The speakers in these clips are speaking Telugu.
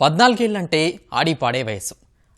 పద్నాలుగేళ్ళంటే ఆడిపాడే వయసు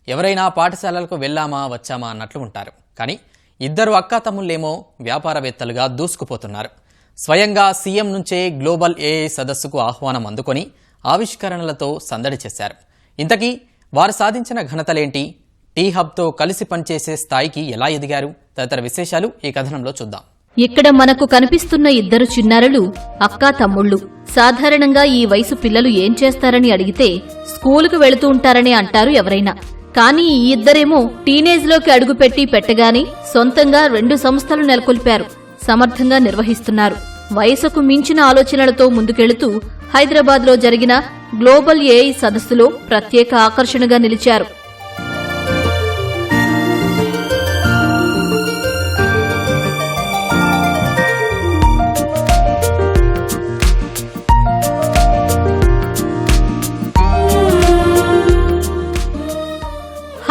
ఎవరైనా పాఠశాలలకు వెళ్ళామా వచ్చామా అన్నట్లు ఉంటారు. కానీ ఇద్దరు అక్కా తమ్ముళ్ళేమో వ్యాపారవేత్తలుగా దూసుకుపోతున్నారు. స్వయంగా సీఎం నుంచే గ్లోబల్ ఏఐ సదస్సుకు ఆహ్వానం అందుకొని ఆవిష్కరణలతో సందడి చేశారు. ఇంతకీ వారు సాధించిన ఘనతలేంటి? టీ హబ్తో కలిసి పనిచేసే స్థాయికి ఎలా ఎదిగారు? తదితర విశేషాలు ఈ కథనంలో చూద్దాం. ఇక్కడ మనకు కనిపిస్తున్న ఇద్దరు చిన్నారులు అక్కా తమ్ముళ్ళు. సాధారణంగా ఈ వయసు పిల్లలు ఏం చేస్తారని అడిగితే స్కూలుకు వెళుతూ ఉంటారని అంటారు ఎవరైనా. కానీ ఈ ఇద్దరేమో టీనేజ్లోకి అడుగుపెట్టి పెట్టగానే సొంతంగా రెండు సంస్థలు నెలకొల్పారు. సమర్థంగా నిర్వహిస్తున్నారు. వయసుకు మించిన ఆలోచనలతో ముందుకెళుతూ హైదరాబాద్లో జరిగిన గ్లోబల్ ఏఐ సదస్సులో ప్రత్యేక ఆకర్షణగా నిలిచారు.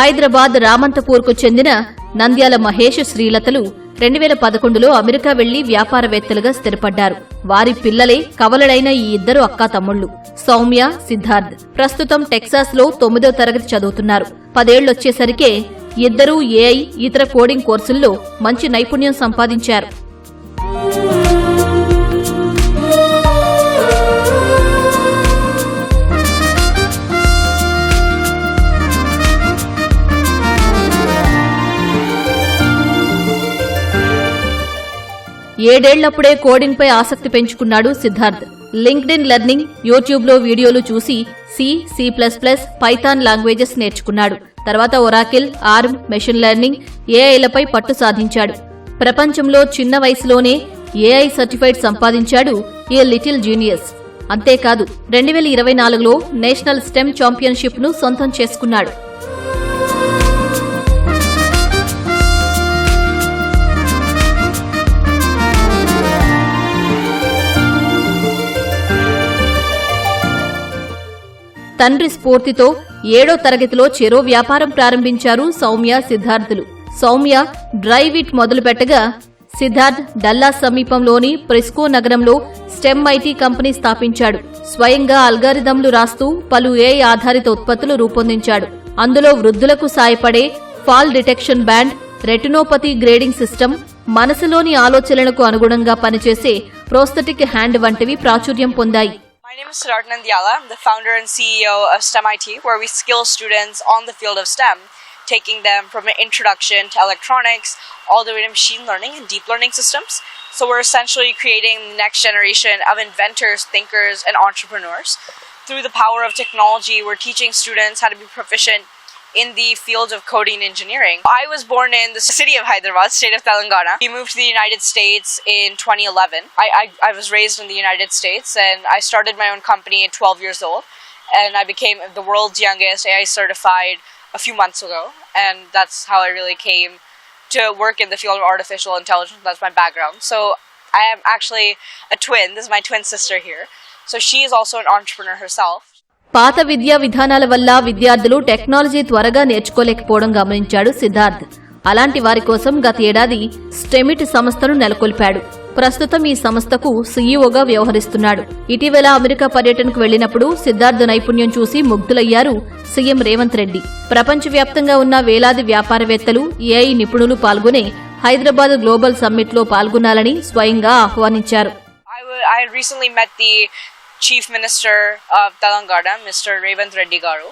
హైదరాబాద్ రామంతపూర్కు చెందిన నంద్యాల మహేష్ శ్రీలతలు రెండు వేల పదకొండులో అమెరికా వెళ్ళి వ్యాపారవేత్తలుగా స్థిరపడ్డారు. వారి పిల్లలే కవలడైన ఈ ఇద్దరు అక్కా తమ్ముళ్ళు సౌమ్య సిద్ధార్థ్. ప్రస్తుతం టెక్సాస్లో తొమ్మిదో తరగతి చదువుతున్నారు. పదేళ్ళొచ్చేసరికే ఇద్దరూ ఏఐ ఇతర కోడింగ్ కోర్సుల్లో మంచి నైపుణ్యం సంపాదించారు. ఏడేళ్ళప్పుడే కోడింగ్పై ఆసక్తి పెంచుకున్నాడు సిద్ధార్థ్. లింక్డ్ఇన్ లెర్నింగ్ యూట్యూబ్లో వీడియోలు చూసి C C plus plus Python languages నేర్చుకున్నాడు. తర్వాత ఒరాకిల్ ఆర్మ్ మెషిన్ లెర్నింగ్ ఏఐలపై పట్టు సాధించాడు. ప్రపంచంలో చిన్న వయసులోనే ఏఐ సర్టిఫైడ్ సంపాదించాడు ఏ లిటిల్ జీనియస్. అంతేకాదు రెండు వేల ఇరవై నాలుగులో నేషనల్ స్టెమ్ ఛాంపియన్షిప్ను సొంతం చేసుకున్నాడు. తండ్రి స్ఫూర్తితో ఏడో తరగతిలో చెరో వ్యాపారం ప్రారంభించారు సౌమ్య సిద్ధార్థులు. సౌమ్య డ్రైవ్ ఇట్ మొదలుపెట్టగా సిద్ధార్థ్ డల్లా సమీపంలోని ప్రెస్కో నగరంలో స్టెమ్ ఐటీ కంపెనీ స్థాపించాడు. స్వయంగా అల్గారిథంలు రాస్తూ పలు ఏఐ ఆధారిత ఉత్పత్తులు రూపొందించాడు. అందులో వృద్ధులకు సాయపడే fall detection band retinopathy grading system మనసులోని ఆలోచనలకు అనుగుణంగా పనిచేసే ప్రోస్థెటిక్ హ్యాండ్ వంటివి ప్రాచుర్యం పొందాయి. Name is Siddharth Nandyala. I'm the founder and CEO of STEM IT, where we skill students on the field of STEM, taking them from an introduction to electronics all the way to machine learning and deep learning systems. So we're essentially creating the next generation of inventors, thinkers, and entrepreneurs. Through the power of technology, we're teaching students how to be proficient in the field of coding engineering. I was born in the city of Hyderabad, state of Telangana. We moved to the United States in 2011. I, I, I was raised in the United States and I started my own company at 12 years old. And I became the world's youngest AI certified a few months ago. And that's how I really came to work in the field of artificial intelligence. That's my background. So I am actually a twin. This is my twin sister here. So she is also an entrepreneur herself. పాత విద్యా విధానాల వల్ల విద్యార్థులు టెక్నాలజీ త్వరగా నేర్చుకోలేకపోవడం గమనించాడు సిద్ధార్థ్. అలాంటి వారి కోసం గత ఏడాది స్టెమిట్ సంస్థను నెలకొల్పాడు. ప్రస్తుతం ఈ సంస్థకు సీఈఓగా వ్యవహరిస్తున్నాడు. ఇటీవల అమెరికా పర్యటనకు వెళ్ళినప్పుడు సిద్ధార్థ్ నైపుణ్యం చూసి ముగ్ధులయ్యారు సీఎం రేవంత్ రెడ్డి. ప్రపంచవ్యాప్తంగా ఉన్న వేలాది వ్యాపారవేత్తలు ఏఐ నిపుణులు పాల్గొనే హైదరాబాద్ గ్లోబల్ సమ్మిట్లో పాల్గొనాలని స్వయంగా ఆహ్వానించారు. I recently met the Chief Minister of Telangana, Mr. Revant Reddy Garu,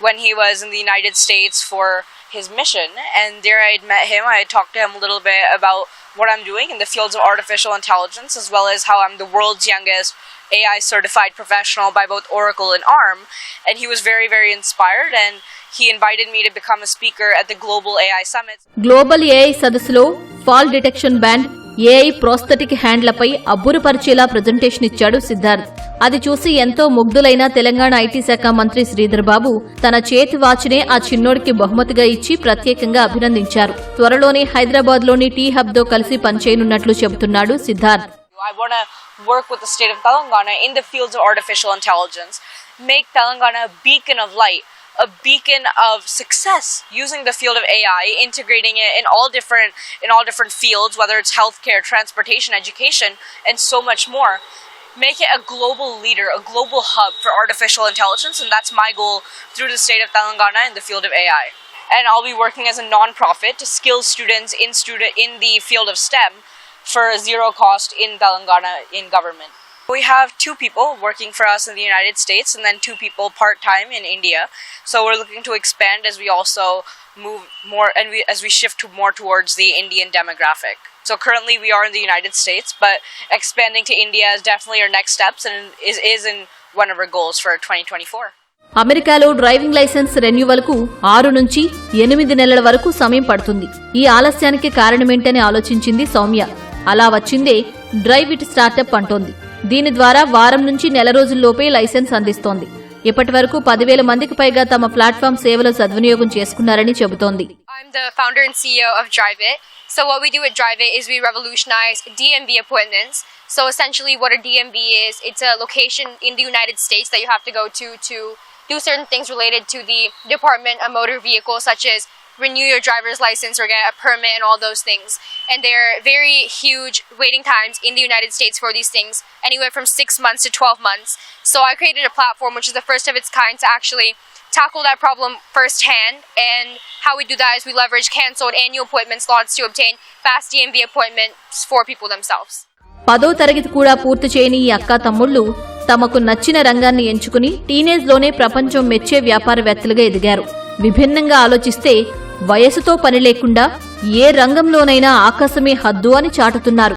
when he was in the United States for his mission. And there I had met him. I had talked to him a little bit about what I'm doing in the fields of artificial intelligence, as well as how I'm the world's youngest AI certified professional by both Oracle and ARM. And he was very, very inspired. And he invited me to become a speaker at the Global AI Summit. Global AI సదస్సులో fall detection band AI prosthetic హ్యాండ్లపై అబ్బురుపరిచేలా ప్రజెంటేషన్ ఇచ్చాడు సిద్ధార్థ్ అది చూసి ఎంతో ముగ్ధులైన తెలంగాణ ఐటీ శాఖ మంత్రి శ్రీధర్ బాబు తన చేతి వాచ్నే ఆ చిన్నోడికి బహుమతిగా ఇచ్చి ప్రత్యేకంగా అభినందించారు త్వరలోనే హైదరాబాద్లోని టీ హబ్తో కలిసి పనిచేయనున్నట్లు చెబుతున్నాడు Siddharth I want to work with the state of Telangana in the fields of artificial intelligence, make Telangana a beacon of light, a beacon of success using the field of AI, integrating it in all different in all different fields, whether it's healthcare, transportation, education, and so much more. Make it a global leader, a global hub for artificial intelligence, and that's my goal through the state of Telangana in the field of AI. And I'll be working as a non-profit to skill students in student in the field of STEM for zero cost in Telangana in government. We have two people working for us in the United States and then two people part time in India. So we're looking to expand as we also move more and we as we shift to more towards the Indian demographic. So currently we are in the United States, but expanding to India is definitely our next steps and is is in one of our goals for 2024. అమెరికాలో డ్రైవింగ్ లైసెన్స్ రెన్యువల్కు ఆరు నుంచి ఎనిమిది నెలల వరకు సమయం పడుతుంది. ఈ ఆలస్యానికి కారణమేంటని ఆలోచించింది సౌమ్య. అలా వచ్చిందే డ్రైవ్ ఇట్ స్టార్టప్ అంటోంది. దీని ద్వారా వారం నుంచి నెల రోజుల్లోపే లైసెన్స్ అందిస్తోంది. ఇప్పటి వరకు పదివేల మందికి పైగా తమ ప్లాట్ఫామ్ సేవలు సద్వినియోగం చేసుకున్నారని చెబుతోంది. I'm the founder and CEO of Drive It. So what we do at Drive It is we revolutionize DMV appointments. So essentially what a DMV is, it's a location in the United States that you have to go to to do certain things related to the Department of Motor Vehicles such as renew your driver's license or get a permit and all those things. And there are very huge waiting times in the United States for these things, anywhere from 6 months to 12 months. So I created a platform which is the first of its kind to actually tackle that problem firsthand. And how we do that is we leverage canceled annual appointment slots to obtain fast DMV appointments for people themselves. పదో తరగతి కూడా పూర్తి చేయని ఈ అక్కా తమ్ముళ్లు తమకు నచ్చిన రంగాన్ని ఎంచుకుని టీనేజ్లోనే ప్రపంచం మెచ్చే వ్యాపారవేత్తలుగా ఎదిగారు. విభిన్నంగా ఆలోచిస్తే వయసుతో పని లేకుండా ఏ రంగంలోనైనా ఆకాశమే హద్దు అని చాటుతున్నారు.